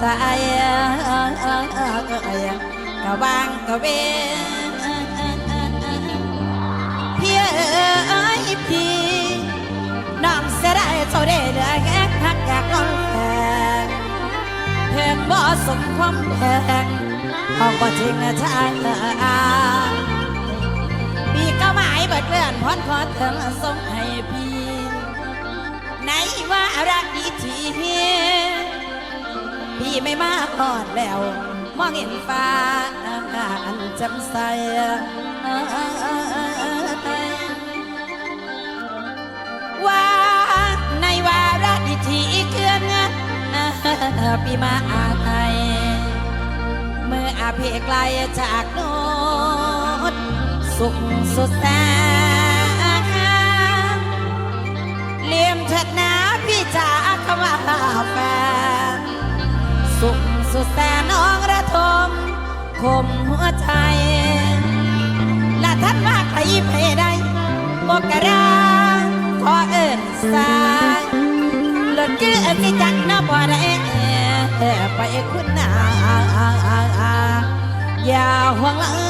ใจกะวางกะเวพี่เอ๋ยพี่น้องเสียได้เท่าเด้อแกหักแกกองแพงแพงบ่สมความแพงห้างบ่จริงทางปีก็หมายเบิดเลื่อนพอนขอเถิงสมให้พี่ไหนว่ารักดีที่เฮ พี่ไม่มาก่อนแล้ว มองเห็นฟ้าอันจำใสว่าในวาระอิทธิเคลื่อนพี่มาอาไทยเมื่ออาเพไกลจากโนดสุขสุดแสนเลี่ยมชัดนะพี่จ๋าคำว่าแฟน ดแสนน้องระทมข่มหัวใจ และท่านว่าใครไปได้บกกระขอเอิญสาหล่นเกลือสิจักน้าบ่ได้ไปคุณนาอย่าห่วงละ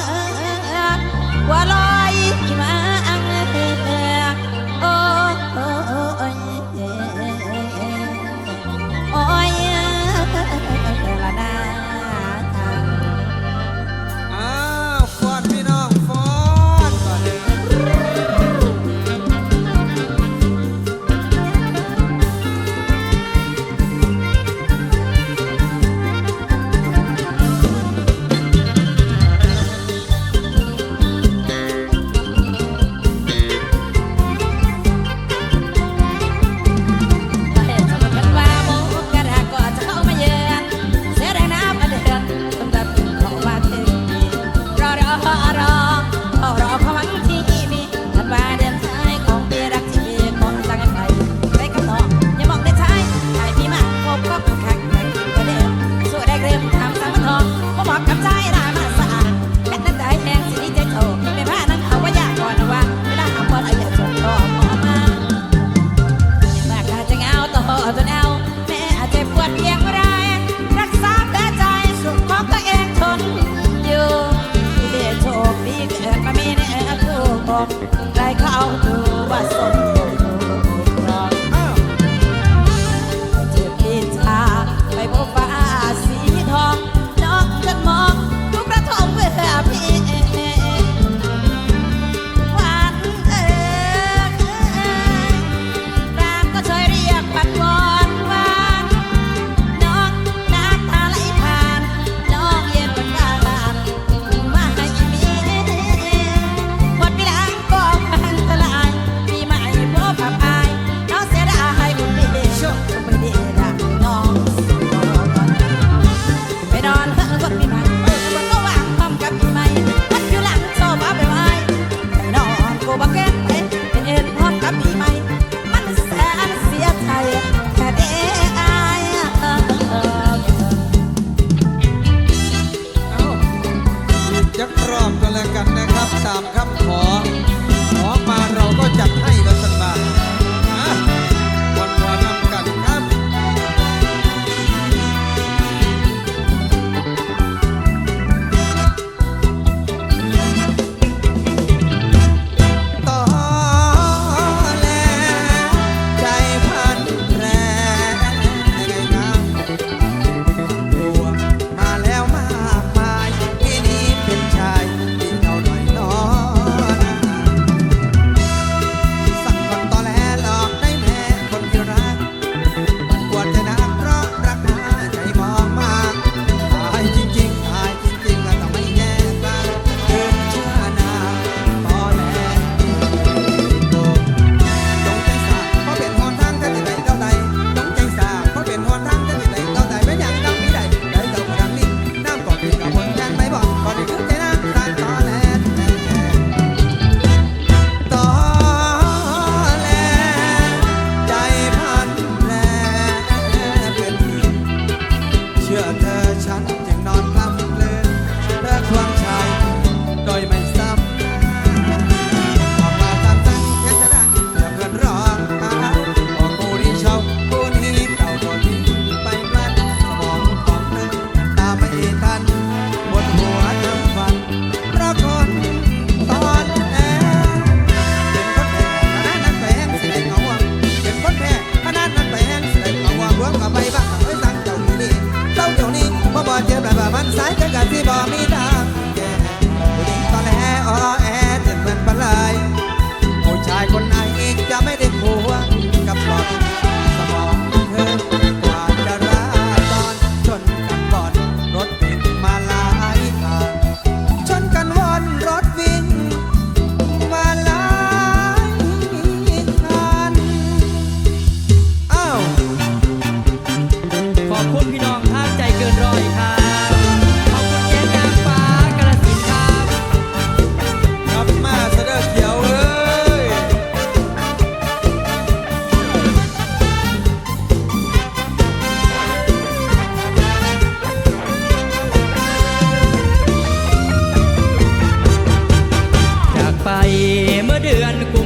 มื่อเดือนกุ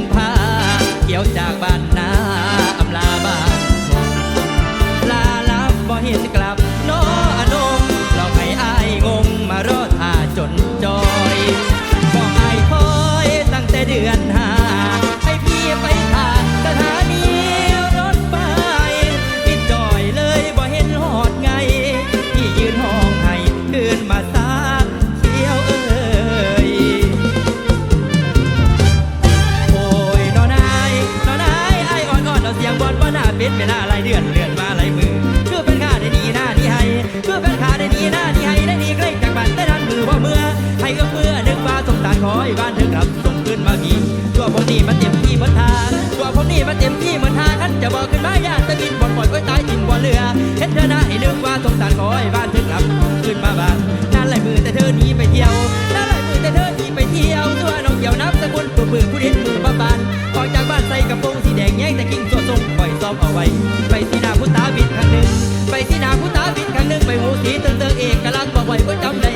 เป็นเวลาหลายเดือนเลื่อนมาหลายมือคือเป็นข้าได้ดีหน้าที่ให้คือเป็นข้าได้ดีหน้าที่ให้ได้ดีใกล้จากบ้านได้ทันมือว่าเมื่อให้ก็เมื่อนึกว่าสงสารขอให้บ้านเธอกลับส่งขึ้นมาพีตัวผมนี่มันเต็มที่เหมือนทางตัวผมนี่มันเต็มที่เหมือนทางขันจะบอกขึ้นมาอยากจะกินบอลปล่อยก็ตายทิ้งบอลเรือเห็นเธอหน้าให้นึกว่าสงสารขอให้บ้านเธอกลับขึ้นมาบ้านนั่นหลายมือแต่เธอหนีไปเที่ยวนั่นหลายมือแต่เธอหนีไปเที่ยวตัวน้องเกี่ยวน้ำสกุลตัวปืนผู้เด่นมือบ้าบานออกจากบ้านใส่กระโปรงสีแดงแยงแต่กิ้งตัวทรง ซ้อมเอาไว้ ไปที่นาพุตาบินครั้งหนึ่งไปที่นาพุตาบินครั้งหนึ่งไปหูสีเติงเติงเอกกำลังบอกไว้ว่าจำได้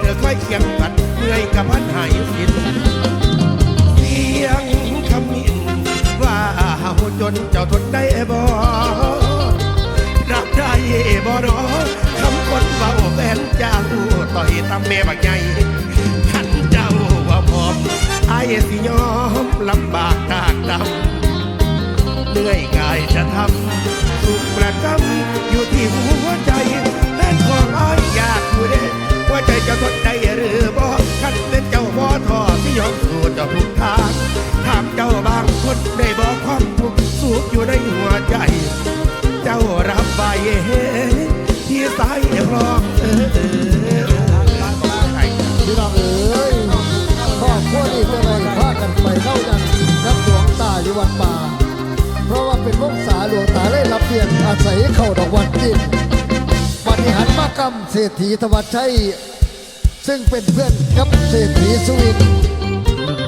เธอค่อยเคียงกันเมื่อยกับพันหายสิ้นเสียงคำมินว่าเฮาจนเจ้าทนได้บ่รับได้บ่รอคำคนเบาแฟนเจ้าต่อยตำแม่บักใหญ่ขันเจ้าว่าพร้อมไอ้สิยอมลำบากตากดำเหนื่อยกายจะทำสุขประจำอยู่ที่หัวใจแม่นของอ้ายอยากอยู่เด้ ว่าใจเจะทนได้หรือบ่ขันเป็นเจ้าบ่ทอที่ยอมสู้เจ้าทุกทางถามเจ้าบางคนได้บอกความทุกข์สุขอยู่ในหัวใจ เจ้ารับใบที่สายพร้อมเออเออพี่น้องเอ๋ยครอบครัวนี้จะได้พากันไปเข้ายันนับหลวงตาอยู่วัดป่า เพราะว่าเป็นวงศาหลวงตาได้รับเพียงอาศัยเข้าดอกวันจิน ฏิหารมากรรมเศรษฐีธวัชชัย ซึ่งเป็นเพื่อนกับเศรษฐีสุวิน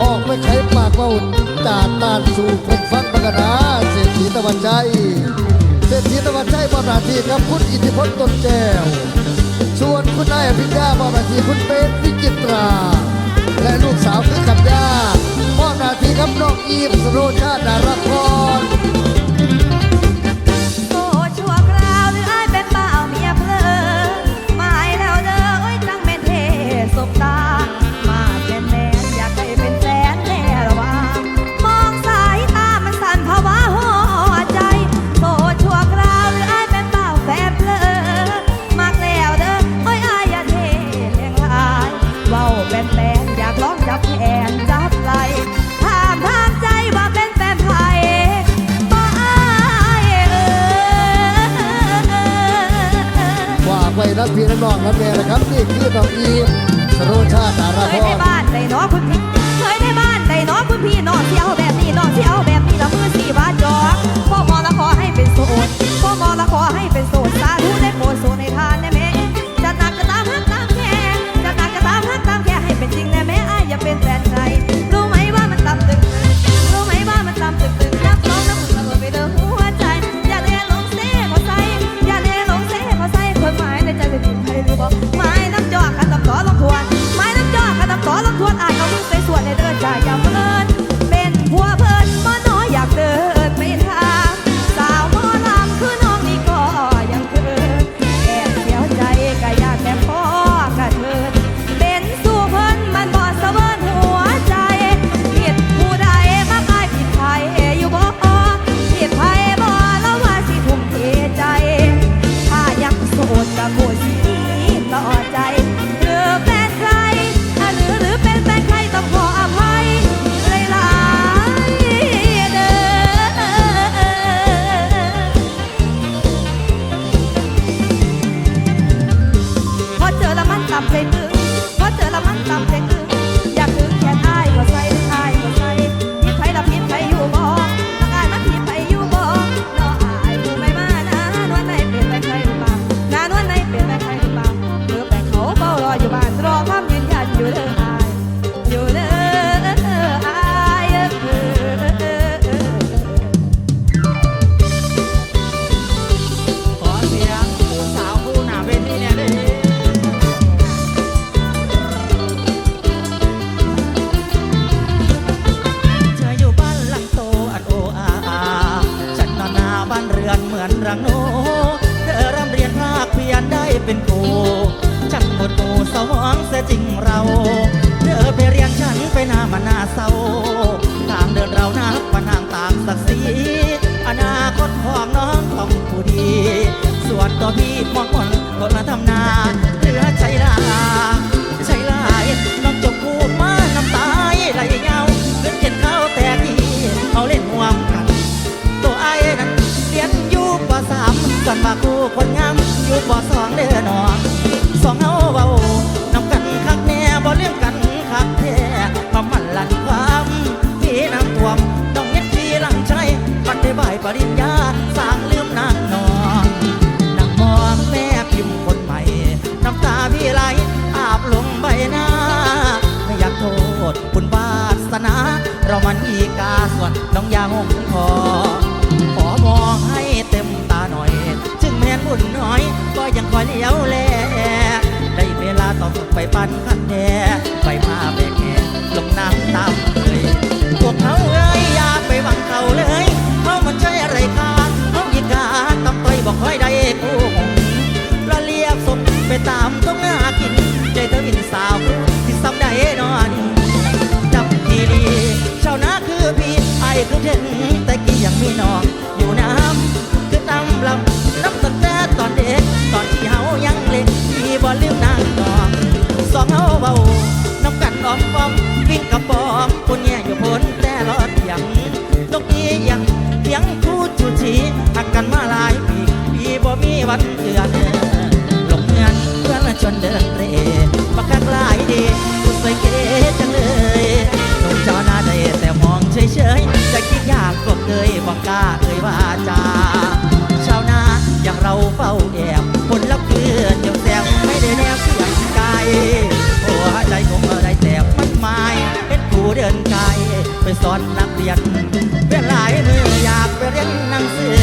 ออกไปไขปากเมาตาตาสู่คนฟังประกนาเศรษฐีธวัชชัย เศรษฐีธวัชชัยบาราทีครับคุณอิทธิพลตนแก้วส่วนคุณนายพิญญาบาราทีคุณเป็นวิจิตรา และลูกสาวคือกัญญาพ่อนาทีครับน้องอีมสโรชาดาราพร 有点 ตออที่ความหวังก็ละทำนา น้องยาหงคอขอมองให้เต็มตาหน่อย จึงแม้นบุญน้อย ก็ยังคอยเลี้ยวแลได้เวลาต้องไปปั้นขันแดไปมาแบกแหลงน้ำตามเลยพวกเขาเอ้ยอย่าไปหวังเขาเลยเขามันใช่อะไรค่ะเขาอีกาต้องต่บอกคอยได้กูหงละเลียบสมไปตามต้องหน้ากิน ใจเธออินสาว คือเด่แต่กี้ยังมีน้องอยู่น้ำคือน้ำลำน้ำตั้งแต่ตอนเด็ก ตอนที่เฮายังเล็กมีบ่ลืมนางนองสองเฮาเบาน้ำกัดอ้อมฟ้อมวิ่งกระป๋อมคนเนี่ยอยู่พ้นแต่รอดยังนกนี้ยังยังคู่ชูชีหักกันมาหลายปีปีบ่มีวันเกือน อนนักเรียนเพื่อหลายออยากไปเรียนหนังสือ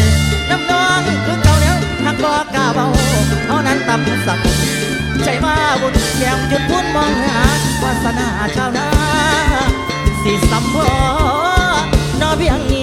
น้ำน้องคือเกาเแล้วทักบอกกาเบาเท่านั้นต่ำสักใจว่าบุญแยมจุดพุ่นมองหาวาสนาชาวนาสีสัมพอนอเพียงนี้